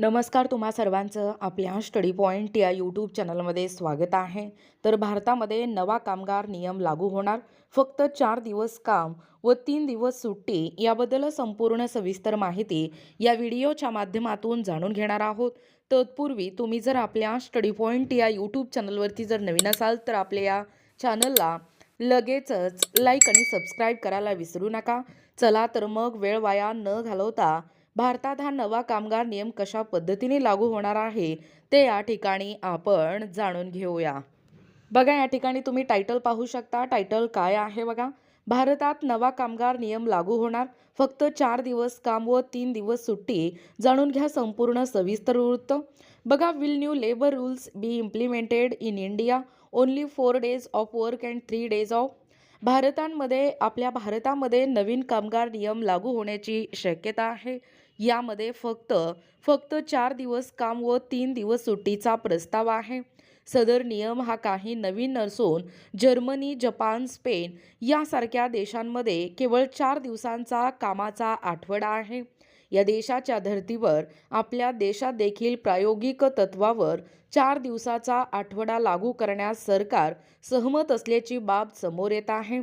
नमस्कार तुम्हा सर्वांचं. आपल्या स्टडी पॉईंट या यूट्यूब चॅनलमध्ये स्वागत आहे. तर भारतामध्ये नवा कामगार नियम लागू होणार. फक्त चार दिवस काम व तीन दिवस सुट्टी याबद्दल संपूर्ण सविस्तर माहिती या व्हिडिओच्या माध्यमातून जाणून घेणार आहोत. तत्पूर्वी तुम्ही जर आपल्या स्टडी पॉईंट या यूट्यूब चॅनलवरती जर नवीन असाल तर आपल्या या चॅनलला लगेचच लाईक आणि सबस्क्राईब करायला विसरू नका. चला तर मग वेळ वाया न घालवता भारतात हा नवा कामगार नियम कशा पद्धतीने लागू होणार आहे ते या ठिकाणी आपण जाणून घेऊया. बघा या ठिकाणी तुम्ही टायटल पाहू शकता. टायटल काय आहे बघा? भारतात नवा कामगार नियम लागू होणार. फक्त चार दिवस काम व तीन दिवस सुट्टी. जाणून घ्या संपूर्ण सविस्तर वृत्त. बघा will new labour rules be implemented in India only four days of work and three days of भारतांमध्ये आपल्या भारतामध्ये नवीन कामगार नियम लागू होण्याची शक्यता आहे. यामध्ये फक्त फक्त चार दिवस काम व तीन दिवस सुट्टीचा प्रस्ताव आहे. सदर नियम हा काही नवीन नसून जर्मनी जपान स्पेन यासारख्या देशांमध्ये केवळ चार दिवसांचा कामाचा आठवडा आहे. या देशाच्या धर्तीवर आपल्या देशात देखील प्रायोगिक तत्वावर चार दिवसाचा आठवडा लागू करण्यास सरकार सहमत असल्याची बाब समोर येत आहे.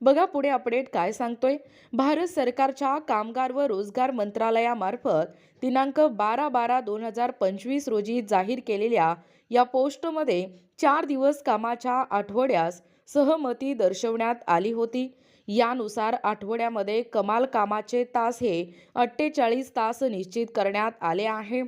बघा पुढे अपडेट काय सांगतोय. भारत सरकारच्या कामगार व रोजगार मंत्रालयामार्फत दिनांक बारा बारा दोन हजार पंचवीस रोजी जाहीर केलेल्या या पोस्टमध्ये चार दिवस कामाच्या आठवड्यास सहमती दर्शवण्यात आली होती. यानुसार आठवड्यामध्ये कमाल कामाचे तास हे अठ्ठेचाळीस तास निश्चित करण्यात आले आहे.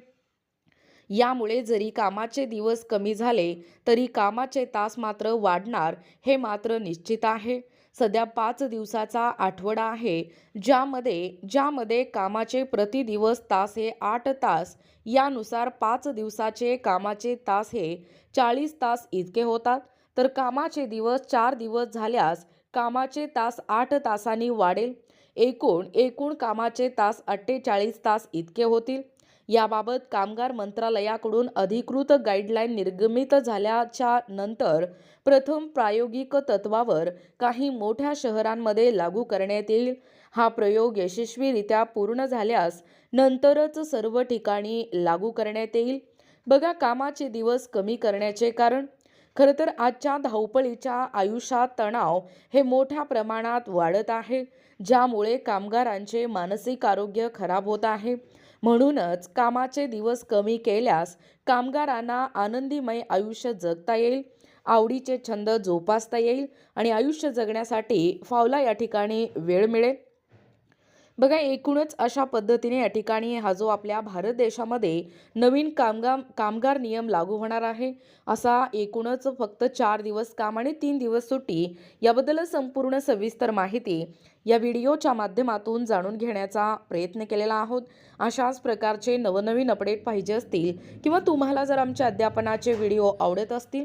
यामुळे जरी कामाचे दिवस कमी झाले तरी कामाचे तास मात्र वाढणार हे मात्र निश्चित आहे. सध्या पाच दिवसाचा आठवडा आहे ज्यामध्ये ज्यामध्ये कामाचे प्रति दिवस तास हे आठ तास यानुसार पाच दिवसाचे कामाचे तास हे चाळीस तास इतके होतात. तर कामाचे दिवस चार दिवस झाल्यास कामाचे तास आठ तासांनी वाढेल. एकूण एकूण कामाचे तास अठ्ठेचाळीस तास इतके होतील. याबाबत कामगार मंत्रालयाकडून अधिकृत गाईडलाईन निर्गमित झाल्याच्यानंतर प्रथम प्रायोगिक तत्वावर काही मोठ्या शहरांमध्ये लागू करण्यात येईल. हा प्रयोग यशस्वीरित्या पूर्ण झाल्यास नंतरच सर्व ठिकाणी लागू करण्यात येईल. बघा कामाचे दिवस कमी करण्याचे कारण. खरं तर आजच्या धावपळीच्या आयुष्यात तणाव हे मोठ्या प्रमाणात वाढत आहे ज्यामुळे कामगारांचे मानसिक आरोग्य खराब होत आहे. म्हणूनच कामाचे दिवस कमी केल्यास कामगारांना आनंदीमय आयुष्य जगता येईल आवडीचे छंद जोपासता येईल आणि आयुष्य जगण्यासाठी फावला या ठिकाणी वेळ मिळेल. बघा एकूणच अशा पद्धतीने या ठिकाणी हा जो आपल्या भारत देशामध्ये नवीन कामगार कामगार नियम लागू होणार आहे. असा एकूणच फक्त चार दिवस काम आणि तीन दिवस सुट्टी याबद्दल संपूर्ण सविस्तर माहिती या व्हिडिओच्या माध्यमातून जाणून घेण्याचा प्रयत्न केलेला आहोत. अशाच प्रकारचे नवनवीन अपडेट पाहिजे असतील किंवा तुम्हाला जर आमच्या अध्यापनाचे व्हिडिओ आवडत असतील